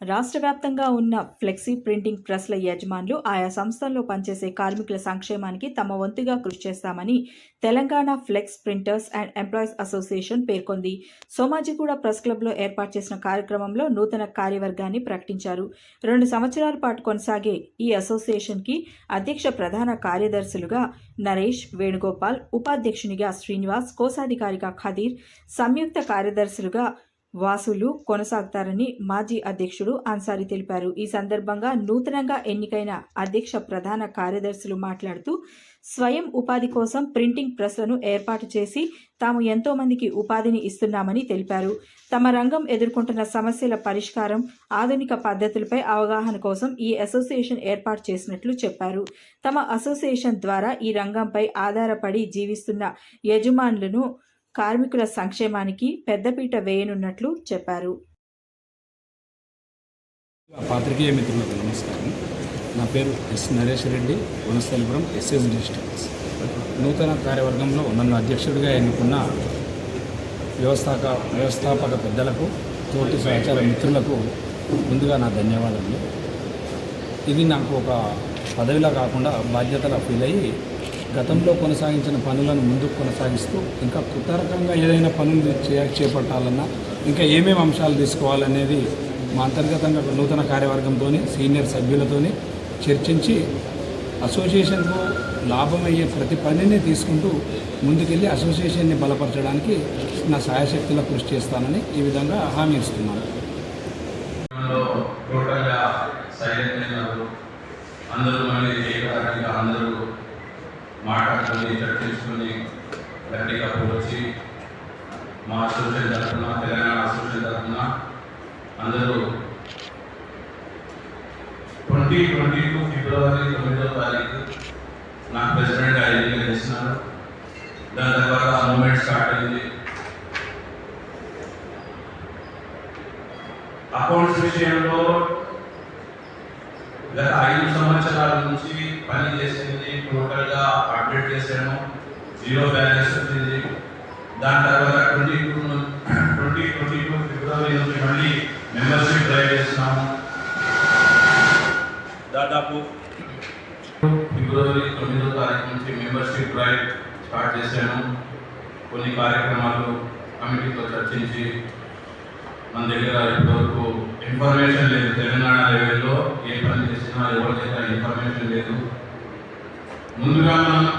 రాష్ట్ర వ్యాప్తంగా ఉన్న ఫ్లెక్సీ ప్రింటింగ్ ప్రెస్ల యజమానులు ఆయా సంస్థల్లో పనిచేసే కార్మికుల సంక్షేమానికి తమ వంతుగా కృషి చేస్తామని Telangana flex printers and employees association పేర్కొంది. సోమాజిగూడ ప్రెస్ క్లబ్లో ఏర్పాటు చేసిన కార్యక్రమంలో నూతన కార్యవర్గాన్ని ప్రకటించారు. రెండు సంవత్సరాల పాటు కొనసాగే ఈ అసోసియేషన్కి అధ్యక్ష ప్రధాన కార్యదర్శులుగా నరేష్ వేణుగోపాల్ ఉపాధ్యక్షునిగా శ్రీనివాస్ కోశాధికారిగా ఖదీర్ సంయుక్త కార్యదర్శులుగా వాసులు కొనసాగుతారని మాజీ అధ్యక్షుడు అన్సారీ తెలిపారు. ఈ సందర్భంగా నూతనంగా ఎన్నికైన అధ్యక్ష ప్రధాన కార్యదర్శులు మాట్లాడుతూ స్వయం ఉపాధి కోసం ప్రింటింగ్ ప్రెస్లను ఏర్పాటు చేసి తాము ఎంతో మందికి ఉపాధిని ఇస్తున్నామని తెలిపారు. తమ రంగం ఎదుర్కొంటున్న సమస్యల పరిష్కారం ఆధునిక పద్ధతులపై అవగాహన కోసం ఈ అసోసియేషన్ ఏర్పాటు చేసినట్లు చెప్పారు. తమ అసోసియేషన్ ద్వారా ఈ రంగంపై ఆధారపడి జీవిస్తున్న యజమానులను కార్మికుల సంక్షేమానికి పెద్దపీట వేయనున్నట్లు చెప్పారు. పాత్రికేయ మిత్రులకు నమస్కారం. నా పేరు S Naresh Reddy Vanasthalipuram SS districts నూతన కార్యవర్గంలో నన్ను అధ్యక్షుడిగా ఎన్నుకున్న వ్యవస్థాక వ్యవస్థాపక పెద్దలకు తోటి సహచార మిత్రులకు ముందుగా నా ధన్యవాదాలు ఇది నాకు ఒక పదవిలా కాకుండా బాధ్యతలా ఫీల్ అయ్యి గతంలో కొనసాగించిన పనులను ముందుకు కొనసాగిస్తూ ఇంకా కొత్త రకంగా ఏదైనా పనులు చేపట్టాలన్నా ఇంకా ఏమేమి అంశాలు తీసుకోవాలనేది మా అంతర్గతంగా నూతన కార్యవర్గంతో సీనియర్ సభ్యులతోని చర్చించి అసోసియేషన్కు లాభమయ్యే ప్రతి పనిని తీసుకుంటూ ముందుకెళ్ళి అసోసియేషన్ని బలపరచడానికి నా సాయశక్తిలో కృషి చేస్తానని ఈ విధంగా హామీ ఇస్తున్నాను లో టోటల్గా సైలెంట్ అయినారు అందరూ మళ్ళీ ఏకదాటిగా అందరూ మాట్లాడుకొని చర్చించుకొని గట్టిగా వచ్చి మా అసోసియేషన్ తరఫున తెలంగాణ అసోసియేషన్ తరఫున అందరూ ట్వంటీ ట్వంటీ టూ ఫిబ్రవరి తొమ్మిదో తారీఖు నాకు ప్రెసిడెంట్ ఎన్నిక చేసినారు దాని తర్వాత మూమెంట్ స్టార్ట్ అయింది. అకౌంట్స్ విషయంలో గత ఐదు సంవత్సరాల నుంచి పని చేసింది టోటల్గా అప్డేట్ చేశాను జీరో బ్యాలెన్స్ వచ్చింది దాని తర్వాత twenty two twenty twenty two February నుంచి మళ్ళీ మెంబర్షిప్ డ్రైవ్ చేస్తున్నాము. దాదాపు ఫిబ్రవరి తొమ్మిదో తారీఖు నుంచి మెంబర్షిప్ డ్రైవ్ స్టార్ట్ చేశాను. కొన్ని కార్యక్రమాలు కమిటీతో చర్చించి మన దగ్గర ఇప్పటివరకు ఇన్ఫర్మేషన్ లేదు. తెలంగాణ లెవెల్లో ఏ పని చేసినా ఎవరి దగ్గర ఇన్ఫర్మేషన్ లేదు. ముందుగా మనం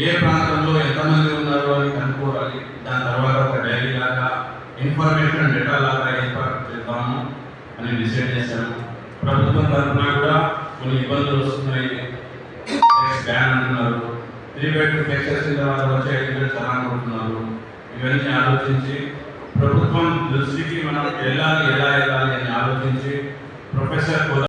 ఏ ప్రాంతంలో ఎంతమంది ఉన్నారు అని కనుక్కోవాలి. దాని తర్వాత ఒక డైరీ లాగా ఇన్ఫర్మేషన్ డేటా లాగా ఏర్పాటు చేద్దాము అని డిసైడ్ చేశాము. ప్రభుత్వం తరఫున కూడా కొన్ని ఇబ్బందులు వస్తున్నాయి. బ్యాన్ అంటున్నారు. త్రీ బెడ్ ఫ్లెక్సెస్ తర్వాత వచ్చే ఐదు చాలా అనుకుంటున్నారు ఇవన్నీ ఆలోచించి ప్రభుత్వం దృష్టికి మనం వెళ్ళాలి ఎలా వెళ్ళాలి అని ఆలోచించి ప్రొఫెసర్